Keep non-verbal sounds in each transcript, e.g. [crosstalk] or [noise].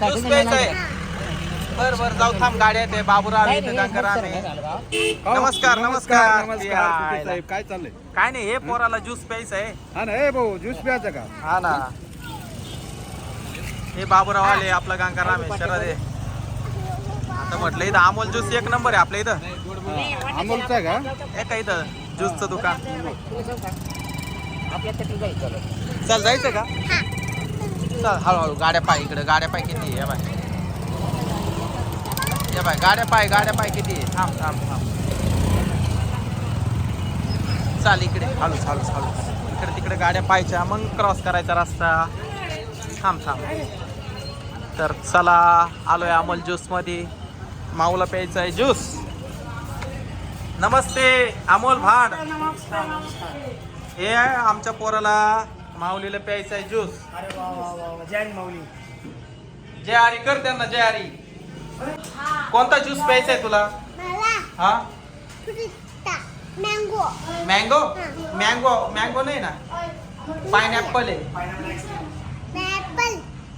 Juice बर बर जाऊ थांब गाड्या बाबूराव भाऊ. हो, नमस्कार, नमस्कार. नमस्कार. साहेब काय चाललंय? काय नाही हे पोराला ज्यूस प्यायचा आहे. हा ना ए भाऊ ज्यूस प्यायचा का? हा ना. हे बाबूराव आले आपला गंगाराम आहे शरद आहे. आता म्हटलं इथं अमोल ज्यूस एक नंबर आहे आपल्या इथं. अमोलचा का? हे का इथं ज्यूसचं दुकान? आपल्या चल जायचं का? चल हळूहळू गाड्या पाय इकडे गाड्या पाय किती आहे? बाय. या बाय गाड्या पाय गाड्या पाय किती आहे? थांब थांब थांब. चाल इकडे. हळूच हळूच हळूच. इकडे तिकडे गाड्या पायच्या मग क्रॉस करायचा रस्ता. थांब थांब. तर चला आलोय अमोल ज्यूसमध्ये माऊला प्यायचा आहे ज्यूस नमस्ते अमोल भाड. हे आहे आमच्या पोराला माऊलीला प्यायचा आहे ज्यूस. अरे वा वा वा वा. जय माऊली. जय हरी कर त्यांना जय हरी. कोणता ज्यूस प्यायचा आहे तुला? मला हा? फ्रुटा मँगो मँगो मँगो मँगो नाही ना? पायनॅपल आहे.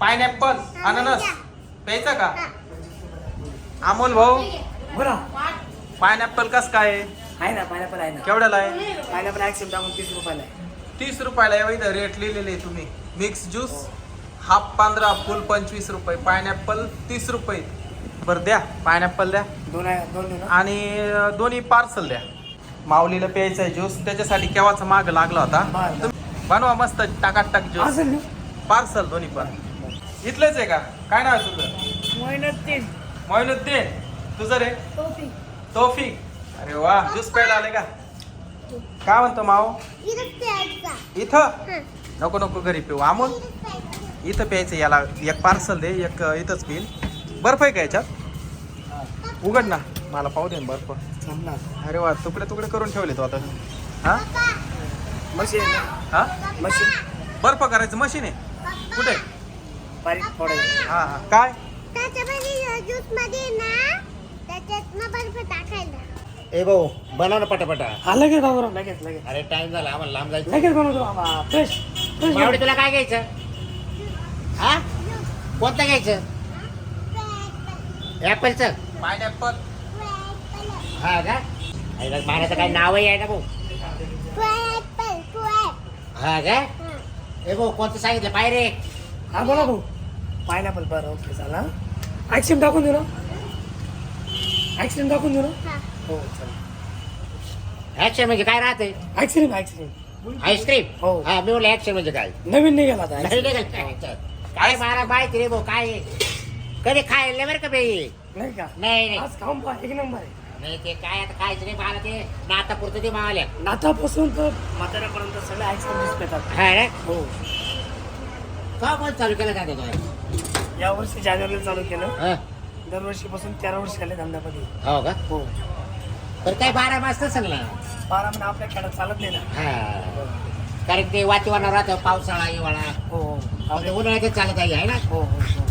पायनॅपल अननस प्यायचा का? अमोल भाऊ? बोला. पायनॅपल कस काय आहे? आहे ना पायनॅपल आहे ना. केवढ्याला आहे? पायनॅपल ऍक्सेप्ट टाकून तीस रुपयाला आहे. तीस रुपयाला इथं रेट लिहिलेले आहे तुम्ही. मिक्स ज्यूस हाफ पंधरा फुल पंचवीस रुपये. पायनॅपल तीस रुपये. बरं द्या. पायनॅपल द्या. दोन दोन आणि दोन्ही पार्सल द्या. माऊलीला प्यायचा आहे ज्यूस त्याच्यासाठी केव्हाचा माग लागला होता? बनवा मस्त टाकाटाक ज्यूस पार्सल दोन्ही पण. इथलेच आहे का? काय नाव आहे तुझं? महिन्यात तीन मोइनुद्दीन तुझं रे? तोफिक अरे वा ज्यूस प्यायला आले का? काय म्हणतो माऊ इथं प्यायचा. इथं? हं. नको नको घरी पिऊ. अमोल इथं प्यायचा याला एक पार्सल दे एक इथंच पिईल. बर्फ आहे का याच्यात? उघड ना. मला पाहू दे बर्फ. अरे वा तुकडे तुकडे करून ठेवले तो आता. हा? मशीन हा? मशीन? बर्फ करायचं मशीन आहे? कुठे? हा हा. काय? त्याच्यामध्ये ज्यूसमध्ये ना त्याच्यात ना बर्फ टाकायला. ए भाऊ बनव ना पटापटा. हा लगेच बाबूराव लगेच लगेच. अरे टाइम झाला आम्हाला लांब जायचं. लगेच बनवतो बाबा फ्रेश फ्रेश मावडी तुला काय घ्यायचं? हा? कोणतं घ्यायचं? ऍपलचं पायनॅपल हा का? माझ्याचं काही नावही आहे ना भाऊ. हा का? ए भाऊ कोणतं सांगितलं? पाय रे. हा बोला भाऊ. पायनॅपल बरं ओके चला ऍक्सिडेंट टाकून देऊ ना. ऍक्सिडेंट टाकून देऊ ना. हा हो चला. ऍक्शन म्हणजे काय राहते ऍक्सिडेंट ऍक्सिडेंट आईस्क्रीम हो. हा मी बोला ऍक्शन म्हणजे काय? नवीन निघाला आता नाही accident. नाही काय काय मला माहिती रे भाऊ काय? आहे? कधी खायला बरं का बाई? नाही का? नाही नाही. आज खाऊन पहा एक नंबर आहे. नाही ते काय आता खायचं नाही मला ते नाता पुरतं ते मावल्या. नातापासून तर म्हाताऱ्यापर्यंत सगळे ऍक्सिडेंट पेतात हा रे? हो. का पण चालू केलं जाते तो? या वर्षी जानेवारीला चालू केलं. हा? दरवर्षीपासून तेरा वर्ष झाले धंद्यामध्ये. हो का? हो. तर काय बारा वाजता नसेल ना बारा महिने आपल्या खेळात चालत नाही ना. हा. कारण ते वातावरण राहतं पावसाळा हिवाळा. हो हो. अहो, ते चालत आहे ना? हो हो हो.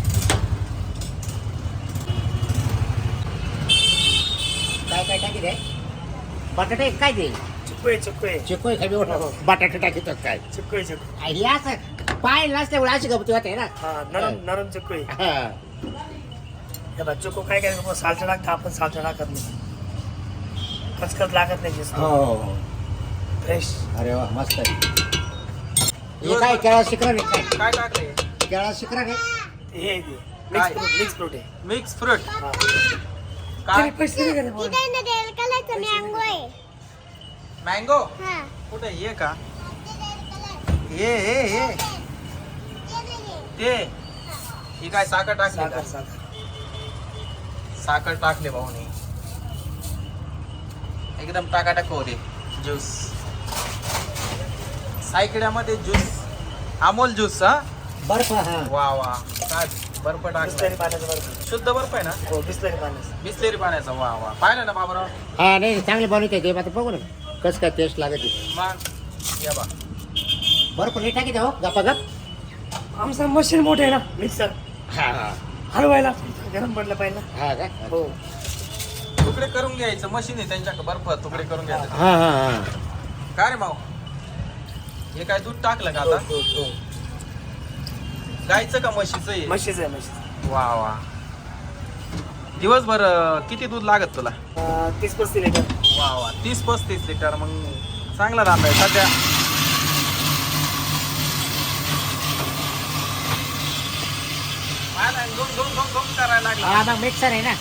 काय काय टाकी दे बटाटे काय दे चिक्कू आहे चिक्कू आहे. चिकू आहे हो. खाली बटाटे टाकीतात काय? चिक्कू आहे चिक्कू हे असं पाय नसल्यामुळे अशी गमती होते ना? हा नरम नरम चिक्कू आहे. हा. हे बघ चिक्कू काय करायचं सालचा टाकता आपण सालचा टाकत नाही कचकच लागत नाही हो. फ्रेश अरे वा मस्त आहे. हे काय केळा शिकरा नाही काय? काय टाकले केळा शिकरा नाही? हे काय? मिक्स फ्रूट मिक्स फ्रूट आहे. मिक्स फ्रूट हा. काय? तरी पैसे नाही का रे मँगो आहे. मँगो हा. कुठे ये का? ये ये ये ते ही काय साखर टाकली साखर का? साखर. साखर टाकले भाऊने. एकदम टाकाटाक होते ज्यूस सायकड्यामध्ये ज्यूस अमोल ज्यूस हा? बर्फ हा. वा वा. काय? बर्फ टाकला. बिस्लरी पाण्याचं बरं शुद्ध बर्फ आहे ना? हो बिस्लरी पाण्याचं. बिस्लेरी पाण्याचा. वा वा. पाहिलं ना बाबराव? हा नाही चांगले बनवते ते. आता बघू ना. कसं काय टेस्ट लागते मग या बा. बर्फ नाही टाकी हो. गप्पा गप. आमचं मशीन मोठं आहे ना मिक्सर. हा हा. हलवायला. गरम पडलं पाहिजे ना. हा का? हो. तुकडे करून घ्यायचं. मशीन आहे त्यांच्याकडे बर्फ तुकडे करून घ्यायचं. हा हा हा. काय रे भाऊ? हे काय दूध टाकलं का हो, आता? हो, हो. गायचं का म्हशीचं आहे म्हशीचं आहे म्हशीचं. वा वा. दिवसभर अं, किती दूध लागत तुला? तीस पस्तीस लिटर. वा वा. तीस पस्तीस लिटर मग चांगला धंदा आहे. सध्या घुम घुम घुम घुम करायला लागला. हा मग मिक्सर आहे ना.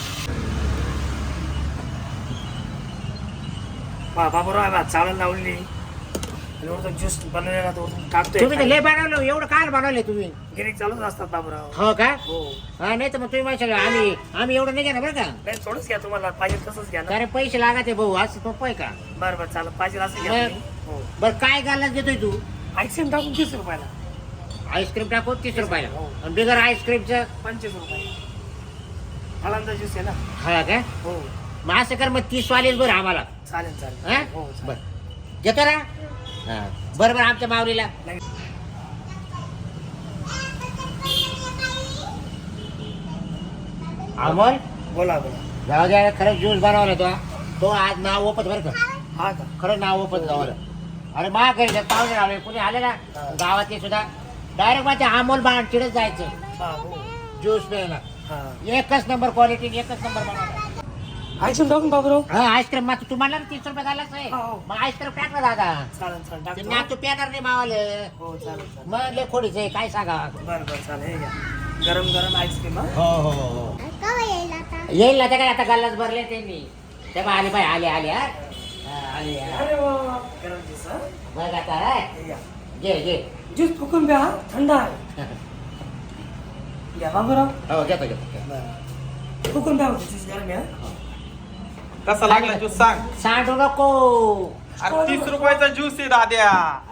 बाबूराव आहे बा चालत लावलेली. आणि वरतून ज्यूस बनवलेला तो वरतून टाकतोय तुम्ही तर लय बनवलं एवढं काय बनवलंय तुम्ही. गिरीक चालूच असतात बाबूराव. हो का? हो. हा नाही तर मग तुम्ही माझ्या आम्ही आम्ही एवढं नाही घेणार बरं का? नाही थोडंच घ्या तुम्हाला पाहिजे तसंच घ्या ना. कारण पैसे लागते भाऊ असं सोपं आहे का? बरं बरं चालत पाहिजे असं घ्या बरं. तुम्ही. हो. बरं काय गालाच देतोय तू? आईस्क्रीम टाकून तीस रुपयाला. आईस्क्रीम टाकून तीस रुपयाला हो. आणि बिगर आईस्क्रीमचं? पंचवीस रुपये फळांचा ज्यूस आहे ना. हा का? हो. मग असं कर मग तीस वालेच बरं आम्हाला. चालेल हा? चालेल. हो बर. घेतो ना? हा. बरं बरं आमच्या माऊलीला. अमोल? बोला बोला. जाऊ द्या खरंच ज्यूस बनवला तो. तो आज नाव ओपत बरं का? हा का? खरं नाव ओपत गावाला अरे मा घरी पाहुणे आले कुणी आले ना? गावातले सुद्धा. डायरेक्ट माझ्या अमोल बाण जायचं. हा हो. ज्यूस प्यायला. हा. एकच नंबर क्वालिटी एकच नंबर बनवला. आईस्क्रीम टाकून बाबूराव हा आईस्क्रीम मग तू म्हणला ना तीस रुपये घालाच आहे. हो. मग आईस्क्रीम टाकला दादा. चालेल चालेल ते टाकतो. ना तू प्याणार नाही मावाले. हो चालेल चालेल. मग ले खोडीच आहे काय सांगा? बरं बरं चालेल हे घ्या. गरम गरम आईस्क्रीम हा. हो हो हो येईल ना ते काय आता गल्लाच भरले त्यांनी. ते बा आले पाय आले आले हा. हा, आले हा. अरे वा गरम ज्यूस हा. बघ आता हा. हे घ्या. घे घे. ज्यूस फुकून द्या हा. थंड आहे. [laughs] घ्या बाबूराव हो घेतो घेतो बरं. फुकून द्या ज्यूस गरम आहे हा. कसा लागला ज्यूस सांग. सांडू नको अरे तीस रुपयाचा ज्यूस आहे दाद्या.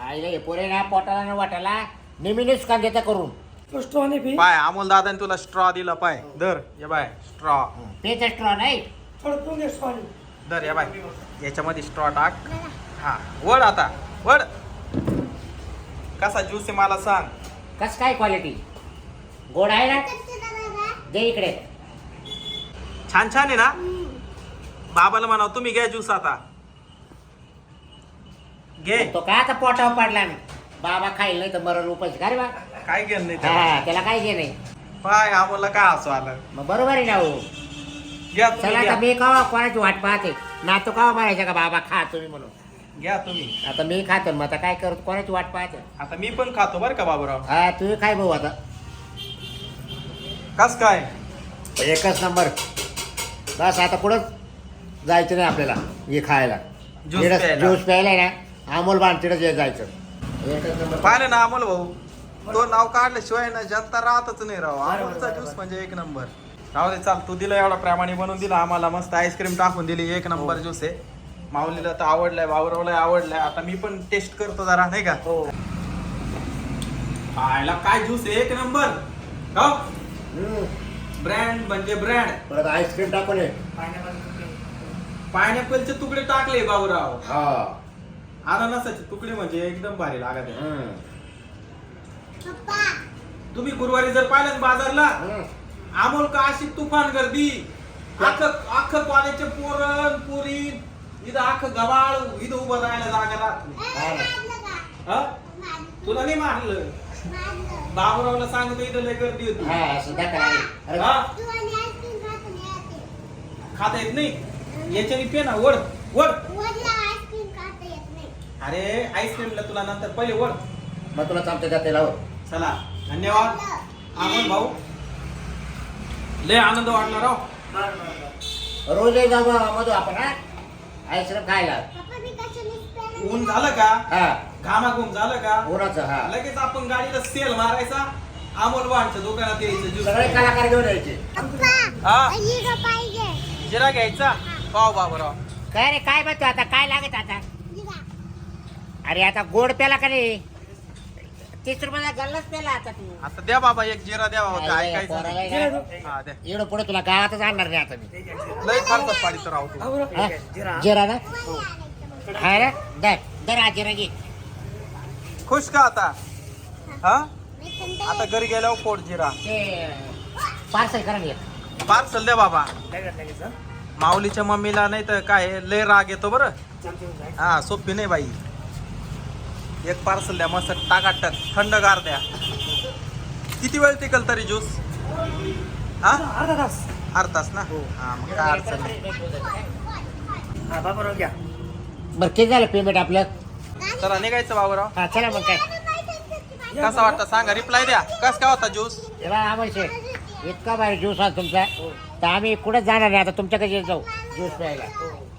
आईला पोरे ना पोटाला ना वाटाला नेहमीच कांद्याचा करून. तो स्ट्रॉने पी. पाय अमोल दादाने तुला स्ट्रॉ दिला पाय. दर ये बाय स्ट्रॉ पेच स्ट्रॉ नाही. थोडं पिऊन घे स्ट्रॉने दर या बाय. याच्यामध्ये स्ट्रॉ टाक. हा वड आता वड कसा ज्यूस आहे मला सांग. कस काय क्वालिटी गोड आहे ना? दे इकडे. छान छान आहे ना? बाबाला म्हणाव तुम्ही घ्या ज्यूस आता. घे. तो काय आता पोटावर पडला ना बाबा खाईल नाही तर मरण उपास का रे बा? काय घेणं नाही त्याला. हा त्याला? काय घे नाही पाय अमोलला काय असं आलं? मग बरोबर आहे ना हो. घ्या चला आता. मी कवा कोणाची वाट पाहते? ना तो कवा म्हणायचा का बाबा खा तुम्ही म्हणून. घ्या तुम्ही. आता मी खातो मग आता काय करतो कोणाची वाट पाहते? आता मी पण खातो बरं का बाबूराव. हा तुम्ही काय भाऊ आता. कस काय? एकच नंबर. बस आता कुठंच जायचं नाही आपल्याला हे खायला. ज्यूस प्यायला. ज्यूस प्यायला आहे ना अमोल बाण तिथंच ये जायचं. एकच नंबर पाहिलं ना अमोल भाऊ. तो नाव काढल्याशिवाय ना जनता राहतच नाही राव. अमोलचा. ज्यूस म्हणजे एक नंबर. राहू दे चाल तू दिला एवढा प्रामाणिक बनवून दिला आम्हाला मस्त आईस्क्रीम टाकून दिली एक नंबर ज्यूस आहे. माऊलीला तर आवडलाय बाबुरावला आवडलाय. आता मी पण टेस्ट करतो जरा नाही का? हो. पाहायला काय ज्यूस आहे? एक नंबर. हम्म. ब्रँड म्हणजे ब्रँड परत आईस्क्रीम टाकून ये. पायनॅपलचे तुकडे टाकले बाबूराव. हा. अननसाचे तुकडे म्हणजे एकदम भारी लागत आहे. हम्म. पप्पा. तुम्ही गुरुवारी जर पाहिलं ना बाजारला हम्म. अमोल का अशी तुफान गर्दी. अख्खं अख्खं कॉलेजचे पोरण पुरी इथं अख्खं गबाळ इथं उभं राहायला जागा राहत नाही. हा हा? तुला नाही मारलं? मारलं. बाबूरावला सांगतो इथं लय गर्दी होती. हा. अरे. हा? खाता येत नाही? याच्याने पे ना वड वड वरला आईस्क्रीम खाता येत नाही. अरे आईस्क्रीमला तुला नंतर पहिले वड मग तुला चमचे जाते लाव. चला धन्यवाद. अमोल भाऊ. लय आनंद वाटला राव. बरं रोज जाऊ मधू आपण हा? आईस्क्रीम खायला. ऊन झालं का? हा. घामाघूम झालं का? उन्हाचं हा. लगेच आपण गाडीला सेल मारायचा. अमोल वाणच्या दुकानात यायचं सगळे ज्यूस कलाकार घेऊन यायचे. हा. जिरा घ्यायचा. पाव बाबूराव काय रे काय म्हणतो आता? काय लागत आता? अरे आता गोड प्याला का रे? तीस रुपयाचा गल्लाच प्याला आता तू. आता द्या बाबा एक जिरा द्या बाबा नाही, ऐकायचं पोराला नाही. आहे. ना. हा द्या. एवढं पुढे तुला गावातच आणणार नाही आता मी. लय तू. हे हा? घ्या, जिरा जिरा ना? हा रे दर दर हा जिरा घे. खुश का आता? हा? आता घरी गेल्यावर पोट जिरा. ते पार्सल करा ना एक. पार्सल द्या बाबा. लगेच लगेच हा. माऊलीच्या मम्मीला नाही तर काय लय राग येतो बरं. हा सोपी नाही बाई. एक पार्सल द्या मस्त टाकाटक थंडगार द्या. किती वेळ टिकल तरी ज्यूस हा? अर्धा तास अर्धा तास ना? हा. मग काय अडचण नाही. हा बरं किती झालं पेमेंट आपलं? चला निघायचं बाबूराव. हा चला मग काय. कसा वाटतं सांगा रिप्लाय द्या. कस काय होता ज्यूस आम्हाला इतका भारी ज्यूस आहे तुमचा. तर आम्ही कुठेच जाणार नाही आता? तुमच्याकडे जाऊ. ज्यूस प्यायला.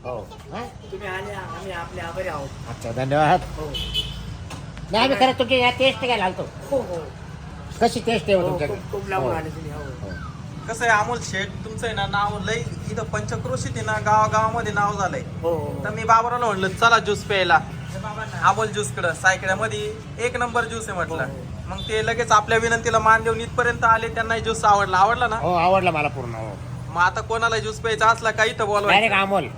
हो. हा? तुम्ही आले आम्ही आपले आभारी आहोत. अच्छा धन्यवाद. हो. नाही आम्ही खरं तुमची या टेस्ट घ्यायला आलतो. हो हो. कशी टेस्ट आहे हो हो, तुमच्याकडे? खूप खूप लांबून. आले तुम्ही कसं आहे अमोल शेठ तुमचं आहे ना नाव लई इथं पंचक्रोशीत आहे ना गावागावामध्ये नाव झालंय. हो हो. तर मी बाबराला म्हणलं चला ज्यूस प्यायला. अमोल ज्यूस कडं सायकड्यामध्ये एक नंबर ज्यूस आहे म्हटलं. मग ते लगेच आपल्या विनंतीला मान देऊन इथपर्यंत आले त्यांना ज्यूस आवडला. आवडला ना? हो आवडला मला पूर्ण हो. मग आता कोणाला ज्यूस प्यायचा असला का इथं डायरेक्ट बोलवायचं अमोल.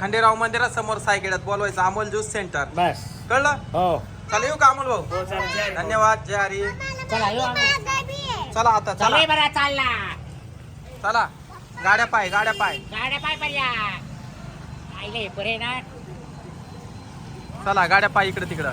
खंडेराव मंदिरासमोर सायकड्यात बोलवायचं अमोल ज्यूस सेंटर बस. कळलं? हो. चला येऊ का अमोल भाऊ? हो. धन्यवाद जय हरी. चला येऊ आम्ही. चला आता चला. चला बरं चालला. चला. गाड्या पाय गाड्या पाय. गाड्या पाय आईले ना? चला गाड्या पाय इकडे तिकडं.